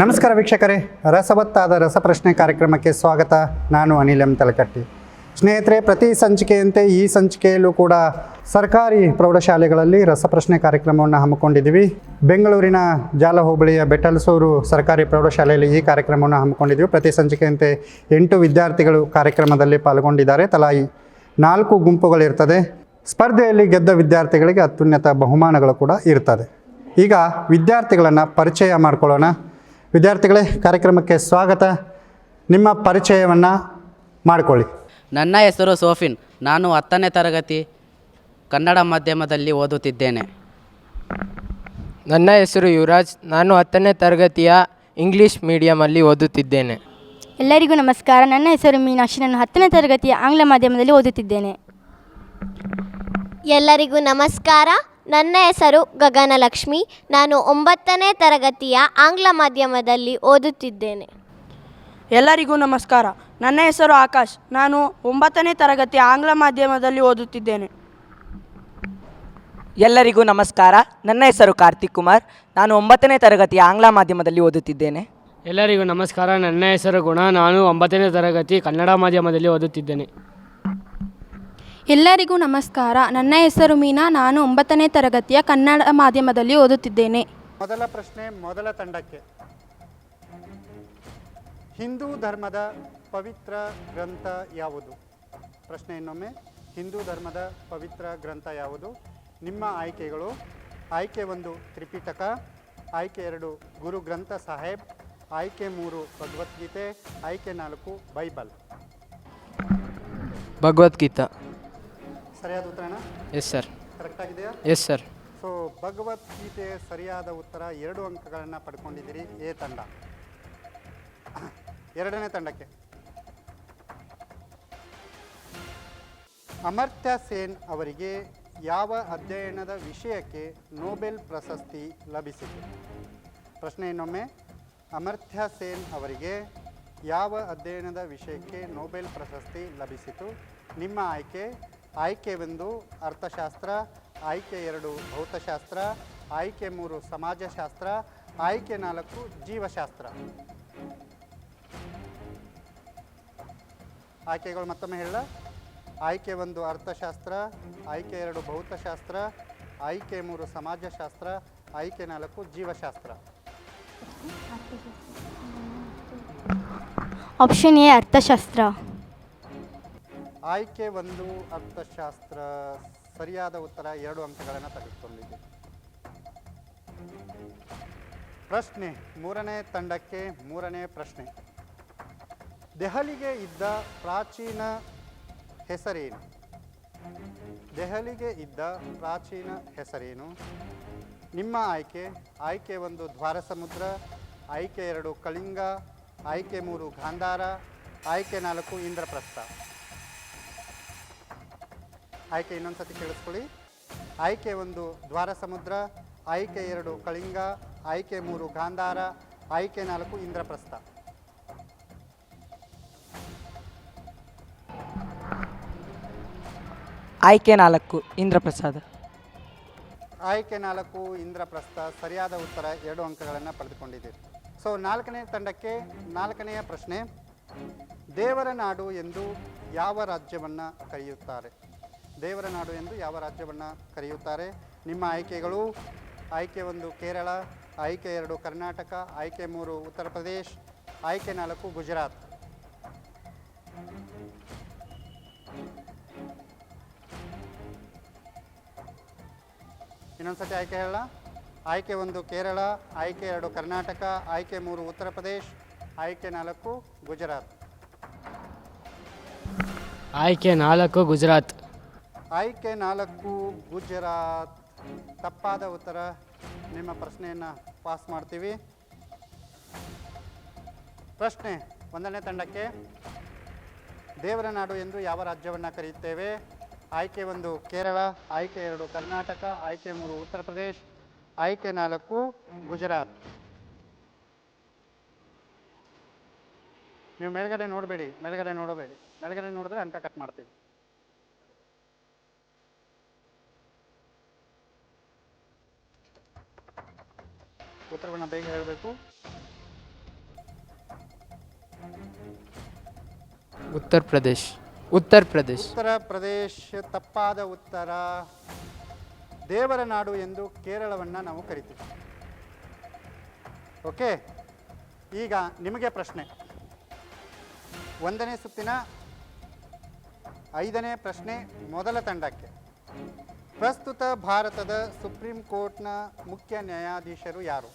ನಮಸ್ಕಾರ ವೀಕ್ಷಕರೇ. ರಸವತ್ತಾದ ರಸಪ್ರಶ್ನೆ ಕಾರ್ಯಕ್ರಮಕ್ಕೆ ಸ್ವಾಗತ. ನಾನು ಅನಿಲ್ ಎಂ. ತಲಕಟ್ಟಿ. ಸ್ನೇಹಿತರೆ, ಪ್ರತಿ ಸಂಚಿಕೆಯಂತೆ ಈ ಸಂಚಿಕೆಯಲ್ಲೂ ಕೂಡ ಸರ್ಕಾರಿ ಪ್ರೌಢಶಾಲೆಗಳಲ್ಲಿ ರಸಪ್ರಶ್ನೆ ಕಾರ್ಯಕ್ರಮವನ್ನು ಹಮ್ಮಿಕೊಂಡಿದ್ದೀವಿ. ಬೆಂಗಳೂರಿನ ಜಾಲ ಹೋಬಳಿಯ ಬೆಟ್ಟಲಸೂರು ಸರ್ಕಾರಿ ಪ್ರೌಢಶಾಲೆಯಲ್ಲಿ ಈ ಕಾರ್ಯಕ್ರಮವನ್ನು ಹಮ್ಮಿಕೊಂಡಿದ್ದೀವಿ. ಪ್ರತಿ ಸಂಚಿಕೆಯಂತೆ ಎಂಟು ವಿದ್ಯಾರ್ಥಿಗಳು ಕಾರ್ಯಕ್ರಮದಲ್ಲಿ ಪಾಲ್ಗೊಂಡಿದ್ದಾರೆ. ತಲಾ ನಾಲ್ಕು ಗುಂಪುಗಳಿರ್ತದೆ ಸ್ಪರ್ಧೆಯಲ್ಲಿ ಗೆದ್ದ ವಿದ್ಯಾರ್ಥಿಗಳಿಗೆ ಅತ್ಯುನ್ನತ ಬಹುಮಾನಗಳು ಕೂಡ ಇರ್ತದೆ. ಈಗ ವಿದ್ಯಾರ್ಥಿಗಳನ್ನು ಪರಿಚಯ ಮಾಡ್ಕೊಳ್ಳೋಣ. ವಿದ್ಯಾರ್ಥಿಗಳೇ ಕಾರ್ಯಕ್ರಮಕ್ಕೆ ಸ್ವಾಗತ. ನಿಮ್ಮ ಪರಿಚಯವನ್ನು ಮಾಡಿಕೊಳ್ಳಿ. ನನ್ನ ಹೆಸರು ಸೋಫಿನ್. ನಾನು ಹತ್ತನೇ ತರಗತಿ ಕನ್ನಡ ಮಾಧ್ಯಮದಲ್ಲಿ ಓದುತ್ತಿದ್ದೇನೆ. ನನ್ನ ಹೆಸರು ಯುವರಾಜ್. ನಾನು ಹತ್ತನೇ ತರಗತಿಯ ಇಂಗ್ಲಿಷ್ ಮೀಡಿಯಮಲ್ಲಿ ಓದುತ್ತಿದ್ದೇನೆ. ಎಲ್ಲರಿಗೂ ನಮಸ್ಕಾರ. ನನ್ನ ಹೆಸರು ಮೀನಾಕ್ಷಿ. ನಾನು ಹತ್ತನೇ ತರಗತಿಯ ಆಂಗ್ಲ ಮಾಧ್ಯಮದಲ್ಲಿ ಓದುತ್ತಿದ್ದೇನೆ. ಎಲ್ಲರಿಗೂ ನಮಸ್ಕಾರ. ನನ್ನ ಹೆಸರು ಗಗನಲಕ್ಷ್ಮಿ. ನಾನು ಒಂಬತ್ತನೇ ತರಗತಿಯ ಆಂಗ್ಲ ಮಾಧ್ಯಮದಲ್ಲಿ ಓದುತ್ತಿದ್ದೇನೆ. ಎಲ್ಲರಿಗೂ ನಮಸ್ಕಾರ. ನನ್ನ ಹೆಸರು ಆಕಾಶ್. ನಾನು ಒಂಬತ್ತನೇ ತರಗತಿ ಆಂಗ್ಲ ಮಾಧ್ಯಮದಲ್ಲಿ ಓದುತ್ತಿದ್ದೇನೆ. ಎಲ್ಲರಿಗೂ ನಮಸ್ಕಾರ. ನನ್ನ ಹೆಸರು ಕಾರ್ತಿಕ್ ಕುಮಾರ್. ನಾನು ಒಂಬತ್ತನೇ ತರಗತಿ ಆಂಗ್ಲ ಮಾಧ್ಯಮದಲ್ಲಿ ಓದುತ್ತಿದ್ದೇನೆ. ಎಲ್ಲರಿಗೂ ನಮಸ್ಕಾರ. ನನ್ನ ಹೆಸರು ಗುಣ. ನಾನು ಒಂಬತ್ತನೇ ತರಗತಿ ಕನ್ನಡ ಮಾಧ್ಯಮದಲ್ಲಿ ಓದುತ್ತಿದ್ದೇನೆ. ಎಲ್ಲರಿಗೂ ನಮಸ್ಕಾರ. ನನ್ನ ಹೆಸರು ಮೀನಾ. ನಾನು ಒಂಬತ್ತನೇ ತರಗತಿಯ ಕನ್ನಡ ಮಾಧ್ಯಮದಲ್ಲಿ ಓದುತ್ತಿದ್ದೇನೆ. ಮೊದಲ ಪ್ರಶ್ನೆ ಮೊದಲ ತಂಡಕ್ಕೆ. ಹಿಂದೂ ಧರ್ಮದ ಪವಿತ್ರ ಗ್ರಂಥ ಯಾವುದು? ಪ್ರಶ್ನೆ ಇನ್ನೊಮ್ಮೆ. ಹಿಂದೂ ಧರ್ಮದ ಪವಿತ್ರ ಗ್ರಂಥ ಯಾವುದು? ನಿಮ್ಮ ಆಯ್ಕೆಗಳು. ಆಯ್ಕೆ ಒಂದು ತ್ರಿಪಿಟಕ. ಆಯ್ಕೆ ಎರಡು ಗುರು ಗ್ರಂಥ ಸಾಹೇಬ್. ಆಯ್ಕೆ ಮೂರು ಭಗವದ್ಗೀತೆ. ಆಯ್ಕೆ ನಾಲ್ಕು ಬೈಬಲ್. ಭಗವದ್ಗೀತಾ. ಸರಿಯಾದ ಉತ್ತರನ? ಎಸ್ ಸರ್ ಕರೆಕ್ಟ್ ಆಗಿದೆಯಾ? ಎಸ್ ಸರ್ ಸೊ ಭಗವದ್ಗೀತೆ ಸರಿಯಾದ ಉತ್ತರ ಎರಡು ಅಂಕಗಳನ್ನು ಪಡ್ಕೊಂಡಿದ್ದೀರಿ ಎ ತಂಡ. ಎರಡನೇ ತಂಡಕ್ಕೆ. ಅಮರ್ತ್ಯ ಸೇನ್ ಅವರಿಗೆ ಯಾವ ಅಧ್ಯಯನದ ವಿಷಯಕ್ಕೆ ನೋಬೆಲ್ ಪ್ರಶಸ್ತಿ ಲಭಿಸಿತು? ಪ್ರಶ್ನೆ ಇನ್ನೊಮ್ಮೆ. ಅಮರ್ತ್ಯ ಸೇನ್ ಅವರಿಗೆ ಯಾವ ಅಧ್ಯಯನದ ವಿಷಯಕ್ಕೆ ನೋಬೆಲ್ ಪ್ರಶಸ್ತಿ ಲಭಿಸಿತು? ನಿಮ್ಮ ಆಯ್ಕೆ ಆಯ್ಕೆ ಒಂದು ಅರ್ಥಶಾಸ್ತ್ರ, ಆಯ್ಕೆ ಎರಡು ಭೌತಶಾಸ್ತ್ರ, ಆಯ್ಕೆ ಮೂರು ಸಮಾಜಶಾಸ್ತ್ರ, ಆಯ್ಕೆ ನಾಲ್ಕು ಜೀವಶಾಸ್ತ್ರ. ಆಯ್ಕೆಗಳು ಮತ್ತೊಮ್ಮೆ ಹೇಳ. ಆಯ್ಕೆ ಒಂದು ಅರ್ಥಶಾಸ್ತ್ರ, ಆಯ್ಕೆ ಎರಡು ಭೌತಶಾಸ್ತ್ರ, ಆಯ್ಕೆ ಮೂರು ಸಮಾಜಶಾಸ್ತ್ರ, ಆಯ್ಕೆ ನಾಲ್ಕು ಜೀವಶಾಸ್ತ್ರ. ಆಪ್ಷನ್ ಎ, ಅರ್ಥಶಾಸ್ತ್ರ. ಆಯ್ಕೆ ಒಂದು ಅರ್ಥಶಾಸ್ತ್ರ ಸರಿಯಾದ ಉತ್ತರ ಎರಡು ಅಂಶಗಳನ್ನು ತೆಗೆದುಕೊಂಡಿದೆ ಪ್ರಶ್ನೆ, ಮೂರನೇ ತಂಡಕ್ಕೆ ಮೂರನೇ ಪ್ರಶ್ನೆ. ದೆಹಲಿಗೆ ಇದ್ದ ಪ್ರಾಚೀನ ಹೆಸರೇನು? ದೆಹಲಿಗೆ ಇದ್ದ ಪ್ರಾಚೀನ ಹೆಸರೇನು? ನಿಮ್ಮ ಆಯ್ಕೆ ಆಯ್ಕೆ ಒಂದು ದ್ವಾರ ಸಮುದ್ರ ಆಯ್ಕೆ ಎರಡು ಕಳಿಂಗ, ಆಯ್ಕೆ ಮೂರು ಗಾಂಧಾರ, ಆಯ್ಕೆ ನಾಲ್ಕು ಇಂದ್ರಪ್ರಸ್ಥ. ಆಯ್ಕೆ ಇನ್ನೊಂದ್ಸತಿ ಕೇಳಿಸ್ಕೊಳ್ಳಿ. ಆಯ್ಕೆ ಒಂದು ದ್ವಾರ ಸಮುದ್ರ ಆಯ್ಕೆ ಎರಡು ಕಳಿಂಗ ಆಯ್ಕೆ ಮೂರು ಗಾಂಧಾರ ಆಯ್ಕೆ ನಾಲ್ಕು ಇಂದ್ರಪ್ರಸ್ಥ. ಆಯ್ಕೆ ನಾಲ್ಕು ಇಂದ್ರಪ್ರಸಾದ. ಆಯ್ಕೆ ನಾಲ್ಕು ಇಂದ್ರಪ್ರಸ್ಥ ಸರಿಯಾದ ಉತ್ತರ ಎರಡು ಅಂಕಗಳನ್ನು ಪಡೆದುಕೊಂಡಿದ್ದೀರಿ. ಸೊ ನಾಲ್ಕನೇ ತಂಡಕ್ಕೆ ನಾಲ್ಕನೆಯ ಪ್ರಶ್ನೆ ದೇವರ ನಾಡು ಎಂದು ಯಾವ ರಾಜ್ಯವನ್ನು ಕರೆಯುತ್ತಾರೆ? ದೇವರ ನಾಡು ಎಂದು ಯಾವ ರಾಜ್ಯವನ್ನು ಕರೆಯುತ್ತಾರೆ? ನಿಮ್ಮ ಆಯ್ಕೆಗಳು ಆಯ್ಕೆ ಒಂದು ಕೇರಳ, ಆಯ್ಕೆ ಎರಡು ಕರ್ನಾಟಕ, ಆಯ್ಕೆ ಮೂರು ಉತ್ತರ ಪ್ರದೇಶ್, ಆಯ್ಕೆ ನಾಲ್ಕು ಗುಜರಾತ್. ಇನ್ನೊಂದ್ಸತಿ ಆಯ್ಕೆ ಹೇಳ. ಆಯ್ಕೆ ಒಂದು ಕೇರಳ, ಆಯ್ಕೆ ಎರಡು ಕರ್ನಾಟಕ, ಆಯ್ಕೆ ಮೂರು ಉತ್ತರ ಪ್ರದೇಶ್, ಆಯ್ಕೆ ನಾಲ್ಕು ಗುಜರಾತ್. ಆಯ್ಕೆ ನಾಲ್ಕು ಗುಜರಾತ್. ಆಯ್ಕೆ ನಾಲ್ಕು ಗುಜರಾತ್ ತಪ್ಪಾದ ಉತ್ತರ. ನಿಮ್ಮ ಪ್ರಶ್ನೆಯನ್ನು ಪಾಸ್ ಮಾಡ್ತೀವಿ. ಪ್ರಶ್ನೆ ಒಂದನೇ ತಂಡಕ್ಕೆ. ದೇವರ ನಾಡು ಎಂದು ಯಾವ ರಾಜ್ಯವನ್ನು ಕರೆಯುತ್ತೇವೆ? ಆಯ್ಕೆ ಒಂದು ಕೇರಳ, ಆಯ್ಕೆ ಎರಡು ಕರ್ನಾಟಕ, ಆಯ್ಕೆ ಮೂರು ಉತ್ತರ ಪ್ರದೇಶ್, ಆಯ್ಕೆ ನಾಲ್ಕು ಗುಜರಾತ್. ನೀವು ಮೇಲ್ಗಡೆ ನೋಡಬೇಡಿ ಮೇಲ್ಗಡೆ ನೋಡಬೇಡಿ. ಮೇಲ್ಗಡೆ ನೋಡಿದ್ರೆ ಅಂಕ ಕಟ್ ಮಾಡ್ತೀವಿ. ಉತ್ತರಗಳನ್ನ ಬೇಗ ಹೇಳಬೇಕು. ಉತ್ತರ ಪ್ರದೇಶ. ಉತ್ತರ ಪ್ರದೇಶ. ಉತ್ತರ ಪ್ರದೇಶ್ ತಪ್ಪಾದ ಉತ್ತರ. ದೇವರ ನಾಡು ಎಂದು ಕೇರಳವನ್ನು ನಾವು ಕರಿತೀವಿ. ಓಕೆ? ಈಗ ನಿಮಗೆ ಪ್ರಶ್ನೆ. ಒಂದನೇ ಸುತ್ತಿನ ಐದನೇ ಪ್ರಶ್ನೆ ಮೊದಲ ತಂಡಕ್ಕೆ. ಪ್ರಸ್ತುತ ಭಾರತದ ಸುಪ್ರೀಂ ಕೋರ್ಟ್ನ ಮುಖ್ಯ ನ್ಯಾಯಾಧೀಶರು ಯಾರು?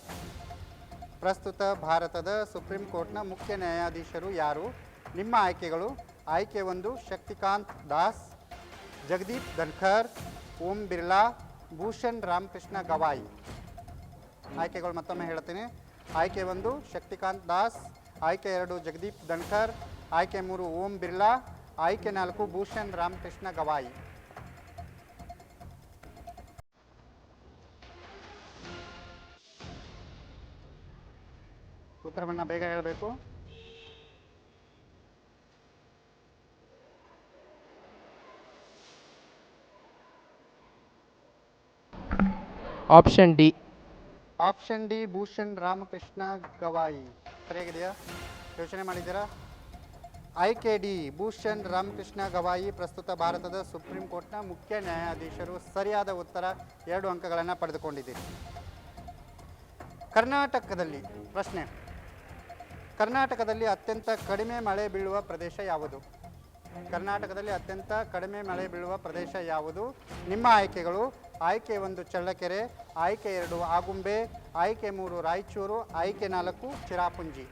ಪ್ರಸ್ತುತ ಭಾರತದ ಸುಪ್ರೀಂ ಕೋರ್ಟ್ನ ಮುಖ್ಯ ನ್ಯಾಯಾಧೀಶರು ಯಾರು? ನಿಮ್ಮ ಆಯ್ಕೆಗಳು ಆಯ್ಕೆ ಒಂದು ಶಕ್ತಿಕಾಂತ್ ದಾಸ್, ಜಗದೀಪ್ ಧನ್ಖರ್ ಓಂ ಬಿರ್ಲಾ, ಭೂಷಣ್ ರಾಮಕೃಷ್ಣ ಗವಾಯಿ. ಆಯ್ಕೆಗಳು ಮತ್ತೊಮ್ಮೆ ಹೇಳ್ತೀನಿ. ಆಯ್ಕೆ ಒಂದು ಶಕ್ತಿಕಾಂತ್ ದಾಸ್, ಆಯ್ಕೆ ಎರಡು ಜಗದೀಪ್ ಧನ್ಖರ್ ಆಯ್ಕೆ ಮೂರು ಓಂ ಬಿರ್ಲಾ, ಆಯ್ಕೆ ನಾಲ್ಕು ಭೂಷಣ್ ರಾಮಕೃಷ್ಣ ಗವಾಯಿ. ಉತ್ತರವನ್ನು ಬೇಗ ಹೇಳಬೇಕು. Option D option D Bhushan Ramakrishna Gavai. ಸರಿಯಾಗಿದೆಯಾ? ಯೋಚನೆ ಮಾಡಿದ್ದೀರಾ? ಕೆ ಡಿ ಭೂಷಣ್ ರಾಮಕೃಷ್ಣ ಗವಾಯಿ ಪ್ರಸ್ತುತ ಭಾರತದ ಸುಪ್ರೀಂ ಕೋರ್ಟ್ನ ಮುಖ್ಯ ನ್ಯಾಯಾಧೀಶರು. ಸರಿಯಾದ ಉತ್ತರ ಎರಡು ಅಂಕಗಳನ್ನು ಪಡೆದುಕೊಂಡಿದ್ದೀರಿ. ಕರ್ನಾಟಕದಲ್ಲಿ ಪ್ರಶ್ನೆ. ಕರ್ನಾಟಕದಲ್ಲಿ ಅತ್ಯಂತ ಕಡಿಮೆ ಮಳೆ ಬೀಳುವ ಪ್ರದೇಶ ಯಾವುದು? ಕರ್ನಾಟಕದಲ್ಲಿ ಅತ್ಯಂತ ಕಡಿಮೆ ಮಳೆ ಬೀಳುವ ಪ್ರದೇಶ ಯಾವುದು? ನಿಮ್ಮ ಆಯ್ಕೆಗಳು ಆಯ್ಕೆ ಒಂದು ಚಳ್ಳಕೆರೆ ಆಯ್ಕೆ ಎರಡು ಆಗುಂಬೆ ಆಯ್ಕೆ ಮೂರು ರಾಯಚೂರು ಆಯ್ಕೆ ನಾಲ್ಕು ಚಿರಾಪುಂಜಿ.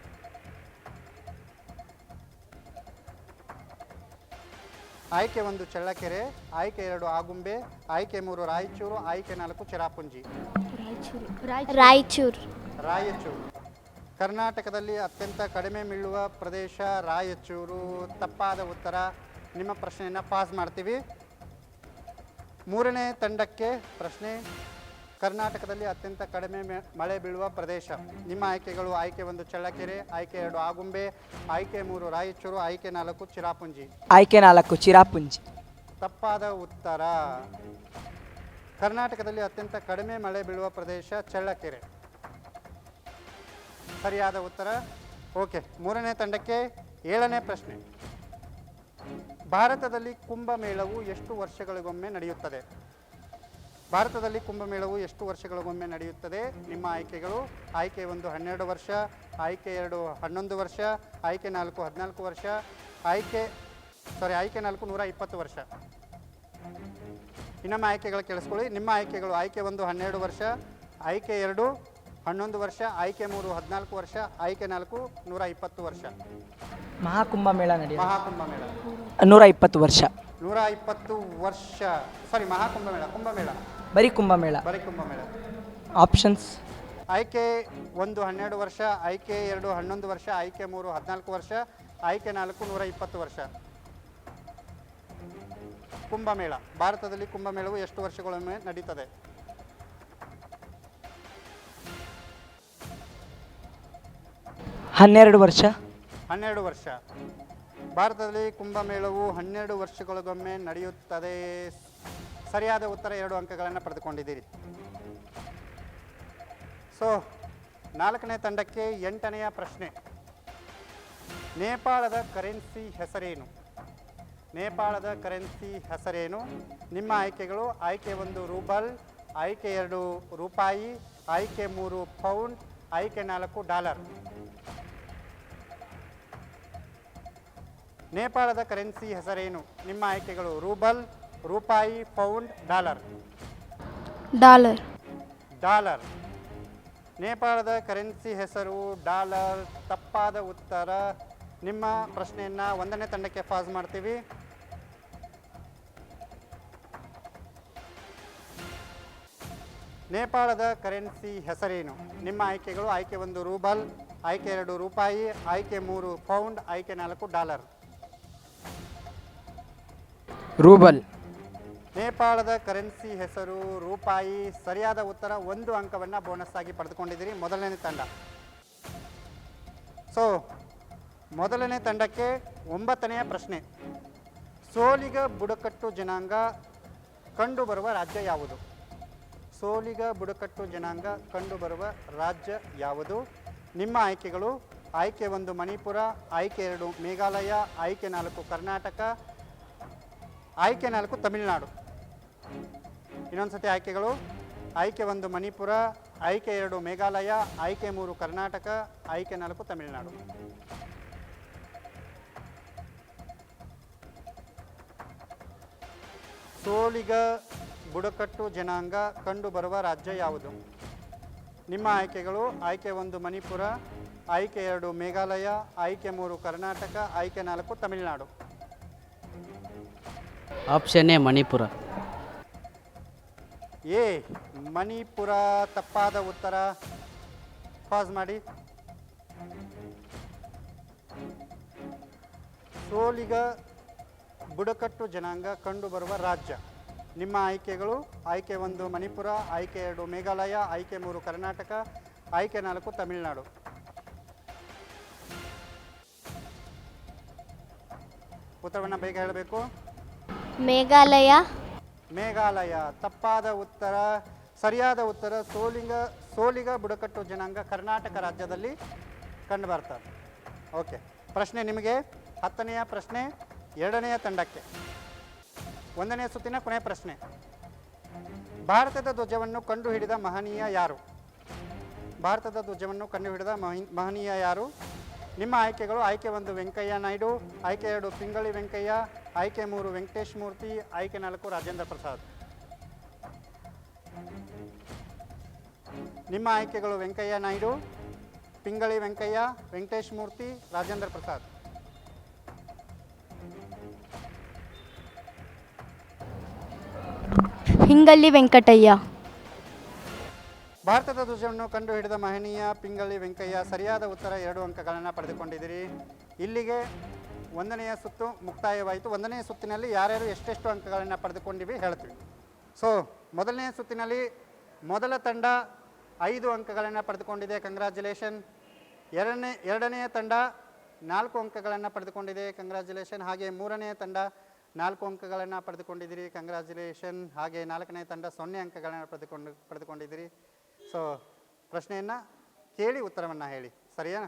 ಆಯ್ಕೆ ಒಂದು ಚಳ್ಳಕೆರೆ ಆಯ್ಕೆ ಎರಡು ಆಗುಂಬೆ ಆಯ್ಕೆ ಮೂರು ರಾಯಚೂರು ಆಯ್ಕೆ ನಾಲ್ಕು ಚಿರಾಪುಂಜಿ. ರಾಯಚೂರು. ರಾಯಚೂರು. ಕರ್ನಾಟಕದಲ್ಲಿ ಅತ್ಯಂತ ಕಡಿಮೆ ಮೀಳುವ ಪ್ರದೇಶ ರಾಯಚೂರು ತಪ್ಪಾದ ಉತ್ತರ. ನಿಮ್ಮ ಪ್ರಶ್ನೆಯನ್ನು ಪಾಸ್ ಮಾಡ್ತೀವಿ. ಮೂರನೇ ತಂಡಕ್ಕೆ ಪ್ರಶ್ನೆ. ಕರ್ನಾಟಕದಲ್ಲಿ ಅತ್ಯಂತ ಕಡಿಮೆ ಮಳೆ ಬೀಳುವ ಪ್ರದೇಶ. ನಿಮ್ಮ ಆಯ್ಕೆಗಳು ಆಯ್ಕೆ ಒಂದು ಚಳ್ಳಕೆರೆ ಆಯ್ಕೆ ಎರಡು ಆಗುಂಬೆ ಆಯ್ಕೆ ಮೂರು ರಾಯಚೂರು ಆಯ್ಕೆ ನಾಲ್ಕು ಚಿರಾಪುಂಜಿ. ಆಯ್ಕೆ ನಾಲ್ಕು ಚಿರಾಪುಂಜಿ. ತಪ್ಪಾದ ಉತ್ತರ. ಕರ್ನಾಟಕದಲ್ಲಿ ಅತ್ಯಂತ ಕಡಿಮೆ ಮಳೆ ಬೀಳುವ ಪ್ರದೇಶ ಚಳ್ಳಕೆರೆ. ಸರಿಯಾದ ಉತ್ತರ? ಓಕೆ, ಮೂರನೇ ತಂಡಕ್ಕೆ ಏಳನೇ ಪ್ರಶ್ನೆ. ಭಾರತದಲ್ಲಿ ಕುಂಭಮೇಳವು ಎಷ್ಟು ವರ್ಷಗಳಿಗೊಮ್ಮೆ ನಡೆಯುತ್ತದೆ? ಭಾರತದಲ್ಲಿ ಕುಂಭಮೇಳವು ಎಷ್ಟು ವರ್ಷಗಳಿಗೊಮ್ಮೆ ನಡೆಯುತ್ತದೆ? ನಿಮ್ಮ ಆಯ್ಕೆಗಳು, ಆಯ್ಕೆ ಒಂದು ಹನ್ನೆರಡು ವರ್ಷ, ಆಯ್ಕೆ ಎರಡು ಹನ್ನೊಂದು ವರ್ಷ, ಆಯ್ಕೆ ನಾಲ್ಕು ಹದಿನಾಲ್ಕು ವರ್ಷ, ಆಯ್ಕೆ ಸಾರಿ ಆಯ್ಕೆ ನಾಲ್ಕು ನೂರ ಇಪ್ಪತ್ತು ವರ್ಷ. ಇನ್ನೊಮ್ಮೆ ಆಯ್ಕೆಗಳು ಕೇಳಿಸ್ಕೊಳ್ಳಿ. ನಿಮ್ಮ ಆಯ್ಕೆಗಳು, ಆಯ್ಕೆ ಒಂದು ಹನ್ನೆರಡು ವರ್ಷ, ಆಯ್ಕೆ ಎರಡು ಹನ್ನೊಂದು ವರ್ಷ ಆಯ್ಕೆ ಮೂರು ಹದಿನಾಲ್ಕು ವರ್ಷ ಆಯ್ಕೆ ನಾಲ್ಕು ನೂರ ಇಪ್ಪತ್ತು ವರ್ಷ. ಮಹಾಕುಂಭಮೇಳ ನಡೆಯುತ್ತೆ ಮಹಾಕುಂಭಮೇಳ ನೂರ ಇಪ್ಪತ್ತು ವರ್ಷ. ನೂರ ಇಪ್ಪತ್ತು ವರ್ಷ. ಸಾರಿ ಮಹಾಕುಂಭಮೇಳ ಕುಂಭಮೇಳ ಬರೀ ಕುಂಭಮೇಳ ಬರೀ ಕುಂಭಮೇಳ ಆಪ್ಷನ್ಸ್ ಆಯ್ಕೆ ಒಂದು ಹನ್ನೆರಡು ವರ್ಷ ಆಯ್ಕೆ ಎರಡು ಹನ್ನೊಂದು ವರ್ಷ ಆಯ್ಕೆ ಮೂರು ಹದಿನಾಲ್ಕು ವರ್ಷ ಆಯ್ಕೆ ನಾಲ್ಕು ನೂರ ಇಪ್ಪತ್ತು ವರ್ಷ. ಕುಂಭಮೇಳ ಭಾರತದಲ್ಲಿ ಕುಂಭಮೇಳವು ಎಷ್ಟು ವರ್ಷಗಳೊಮ್ಮೆ ನಡೀತದೆ? ಹನ್ನೆರಡು ವರ್ಷ. ಹನ್ನೆರಡು ವರ್ಷ. ಭಾರತದಲ್ಲಿ ಕುಂಭಮೇಳವು ಹನ್ನೆರಡು ವರ್ಷಗಳಿಗೊಮ್ಮೆ ನಡೆಯುತ್ತದೆ. ಸರಿಯಾದ ಉತ್ತರ ಎರಡು ಅಂಕಗಳನ್ನು ಪಡೆದುಕೊಂಡಿದ್ದೀರಿ. ಸೊ ನಾಲ್ಕನೇ ತಂಡಕ್ಕೆ ಎಂಟನೆಯ ಪ್ರಶ್ನೆ. ನೇಪಾಳದ ಕರೆನ್ಸಿ ಹೆಸರೇನು? ನೇಪಾಳದ ಕರೆನ್ಸಿ ಹೆಸರೇನು? ನಿಮ್ಮ ಆಯ್ಕೆಗಳು ಆಯ್ಕೆ ಒಂದು ರೂಬಲ್, ಆಯ್ಕೆ ಎರಡು ರೂಪಾಯಿ, ಆಯ್ಕೆ ಮೂರು ಪೌಂಡ್, ಆಯ್ಕೆ ನಾಲ್ಕು ಡಾಲರ್. ನೇಪಾಳದ ಕರೆನ್ಸಿ ಹೆಸರೇನು? ನಿಮ್ಮ ಆಯ್ಕೆಗಳು ರೂಬಲ್ ರೂಪಾಯಿ ಪೌಂಡ್ ಡಾಲರ್. ಡಾಲರ್. ಡಾಲರ್. ನೇಪಾಳದ ಕರೆನ್ಸಿ ಹೆಸರು ಡಾಲರ್. ತಪ್ಪಾದ ಉತ್ತರ. ನಿಮ್ಮ ಪ್ರಶ್ನೆಯನ್ನು ಒಂದನೇ ತಂಡಕ್ಕೆ ಪಾಸ್ ಮಾಡ್ತೀವಿ. ನೇಪಾಳದ ಕರೆನ್ಸಿ ಹೆಸರೇನು? ನಿಮ್ಮ ಆಯ್ಕೆಗಳು ಆಯ್ಕೆ ಒಂದು ರೂಬಲ್ ಆಯ್ಕೆ ಎರಡು ರೂಪಾಯಿ ಆಯ್ಕೆ ಮೂರು ಪೌಂಡ್ ಆಯ್ಕೆ ನಾಲ್ಕು ಡಾಲರ್. ರೂಬಲ್. ನೇಪಾಳದ ಕರೆನ್ಸಿ ಹೆಸರು ರೂಪಾಯಿ ಸರಿಯಾದ ಉತ್ತರ ಒಂದು ಅಂಕವನ್ನು ಬೋನಸ್ ಆಗಿ ಪಡೆದುಕೊಂಡಿದ್ದೀರಿ. ಮೊದಲನೇ ತಂಡ. ಸೊ ಮೊದಲನೇ ತಂಡಕ್ಕೆ ಒಂಬತ್ತನೆಯ ಪ್ರಶ್ನೆ. ಸೋಲಿಗ ಬುಡಕಟ್ಟು ಜನಾಂಗ ಕಂಡುಬರುವ ರಾಜ್ಯ ಯಾವುದು? ಸೋಲಿಗ ಬುಡಕಟ್ಟು ಜನಾಂಗ ಕಂಡುಬರುವ ರಾಜ್ಯ ಯಾವುದು? ನಿಮ್ಮ ಆಯ್ಕೆಗಳು ಆಯ್ಕೆ ಒಂದು ಮಣಿಪುರ, ಆಯ್ಕೆ ಎರಡು ಮೇಘಾಲಯ, ಆಯ್ಕೆ ನಾಲ್ಕು ಕರ್ನಾಟಕ ಆಯ್ಕೆ ನಾಲ್ಕು ತಮಿಳುನಾಡು. ಇನ್ನೊಂದು ಸತಿ ಆಯ್ಕೆಗಳು. ಆಯ್ಕೆ ಒಂದು ಮಣಿಪುರ, ಆಯ್ಕೆ ಎರಡು ಮೇಘಾಲಯ, ಆಯ್ಕೆ ಮೂರು ಕರ್ನಾಟಕ, ಆಯ್ಕೆ ನಾಲ್ಕು ತಮಿಳುನಾಡು. ಸೋಲಿಗ, ಬುಡಕಟ್ಟು ಜನಾಂಗ ಕಂಡುಬರುವ ರಾಜ್ಯ ಯಾವುದು? ನಿಮ್ಮ ಆಯ್ಕೆಗಳು, ಆಯ್ಕೆ ಒಂದು ಮಣಿಪುರ, ಆಯ್ಕೆ ಎರಡು ಮೇಘಾಲಯ, ಆಯ್ಕೆ ಮೂರು ಕರ್ನಾಟಕ, ಆಯ್ಕೆ ನಾಲ್ಕು Tamil Nadu. Option A Manipur. A, Manipur ತಪ್ಪಾದ ಉತ್ತರ. ಪಾಸ್ ಮಾಡಿ. ಸೋಲಿಗ ಬುಡಕಟ್ಟು ಜನಾಂಗ ಕಂಡುಬರುವ ರಾಜ್ಯ. ನಿಮ್ಮ ಆಯ್ಕೆಗಳು, ಆಯ್ಕೆ ಒಂದು ಮಣಿಪುರ, ಆಯ್ಕೆ ಎರಡು ಮೇಘಾಲಯ, ಆಯ್ಕೆ ಮೂರು ಕರ್ನಾಟಕ, ಆಯ್ಕೆ ನಾಲ್ಕು ತಮಿಳುನಾಡು. ಉತ್ತರವನ್ನು ಬೇಗ ಹೇಳಬೇಕು. ಮೇಘಾಲಯ. ಮೇಘಾಲಯ. ತಪ್ಪಾದ ಉತ್ತರ, ಸರಿಯಾದ ಉತ್ತರ ಸೋಲಿಂಗ, ಸೋಲಿಗ ಬುಡಕಟ್ಟು ಜನಾಂಗ ಕರ್ನಾಟಕ ರಾಜ್ಯದಲ್ಲಿ ಕಂಡು ಬರ್ತದೆ ಓಕೆ, ಪ್ರಶ್ನೆ ನಿಮಗೆ. ಹತ್ತನೆಯ ಪ್ರಶ್ನೆ, ಎರಡನೆಯ ತಂಡಕ್ಕೆ. ಒಂದನೆಯ ಸುತ್ತಿನ ಕೊನೆಯ ಪ್ರಶ್ನೆ. ಭಾರತದ ಧ್ವಜವನ್ನು ಕಂಡುಹಿಡಿದ ಮಹನೀಯ ಯಾರು? ಭಾರತದ ಧ್ವಜವನ್ನು ಕಂಡುಹಿಡಿದ ಮಹಿ- ಮಹನೀಯ ಯಾರು? ನಿಮ್ಮ ಆಯ್ಕೆಗಳು ಆಯ್ಕೆ ಒಂದು ವೆಂಕಯ್ಯ ನಾಯ್ಡು, ಆಯ್ಕೆ ಎರಡು ಪಿಂಗಳಿ ವೆಂಕಯ್ಯ, ಆಯ್ಕೆ ಮೂರು ವೆಂಕಟೇಶ್ ಮೂರ್ತಿ, ಆಯ್ಕೆ ನಾಲ್ಕು ರಾಜೇಂದ್ರ ಪ್ರಸಾದ್. ನಿಮ್ಮ ಆಯ್ಕೆಗಳು ವೆಂಕಯ್ಯ ನಾಯ್ಡು, ಪಿಂಗಳಿ ವೆಂಕಯ್ಯ, ವೆಂಕಟೇಶ್ ಮೂರ್ತಿ, ರಾಜೇಂದ್ರ ಪ್ರಸಾದ್. ಹಿಂಗಲ್ಲಿ ವೆಂಕಟಯ್ಯ. ಭಾರತದ ಧ್ವಜವನ್ನು ಕಂಡುಹಿಡಿದ ಮಹನೀಯ ಪಿಂಗಳಿ ವೆಂಕಯ್ಯ, ಸರಿಯಾದ ಉತ್ತರ ಎರಡು ಅಂಕಗಳನ್ನು ಪಡೆದುಕೊಂಡಿದ್ದೀರಿ. ಇಲ್ಲಿಗೆ ಒಂದನೆಯ ಸುತ್ತು ಮುಕ್ತಾಯವಾಯಿತು. ಒಂದನೆಯ ಸುತ್ತಿನಲ್ಲಿ ಯಾರ್ಯಾರು ಎಷ್ಟೆಷ್ಟು ಅಂಕಗಳನ್ನು ಪಡೆದುಕೊಂಡಿವಿ ಹೇಳ್ತೀವಿ. ಸೊ ಮೊದಲನೆಯ ಸುತ್ತಿನಲ್ಲಿ ಮೊದಲ ತಂಡ ಐದು ಅಂಕಗಳನ್ನು ಪಡೆದುಕೊಂಡಿದೆ ಕಂಗ್ರ್ಯಾಚುಲೇಷನ್ ಎರಡನೇ, ಎರಡನೆಯ ತಂಡ ನಾಲ್ಕು ಅಂಕಗಳನ್ನು ಪಡೆದುಕೊಂಡಿದೆ ಕಂಗ್ರ್ಯಾಚುಲೇಷನ್ ಹಾಗೆ ಮೂರನೆಯ ತಂಡ ನಾಲ್ಕು ಅಂಕಗಳನ್ನು ಪಡೆದುಕೊಂಡಿದ್ದೀರಿ ಕಂಗ್ರ್ಯಾಚುಲೇಷನ್ ಹಾಗೆ ನಾಲ್ಕನೇ ತಂಡ ಸೊನ್ನೆ ಅಂಕಗಳನ್ನು ಪಡೆದುಕೊಂಡು, ಪಡೆದುಕೊಂಡಿದ್ದೀರಿ. ಸೊ ಪ್ರಶ್ನೆಯನ್ನು ಕೇಳಿ ಉತ್ತರವನ್ನು ಹೇಳಿ. ಸರಿಯಾ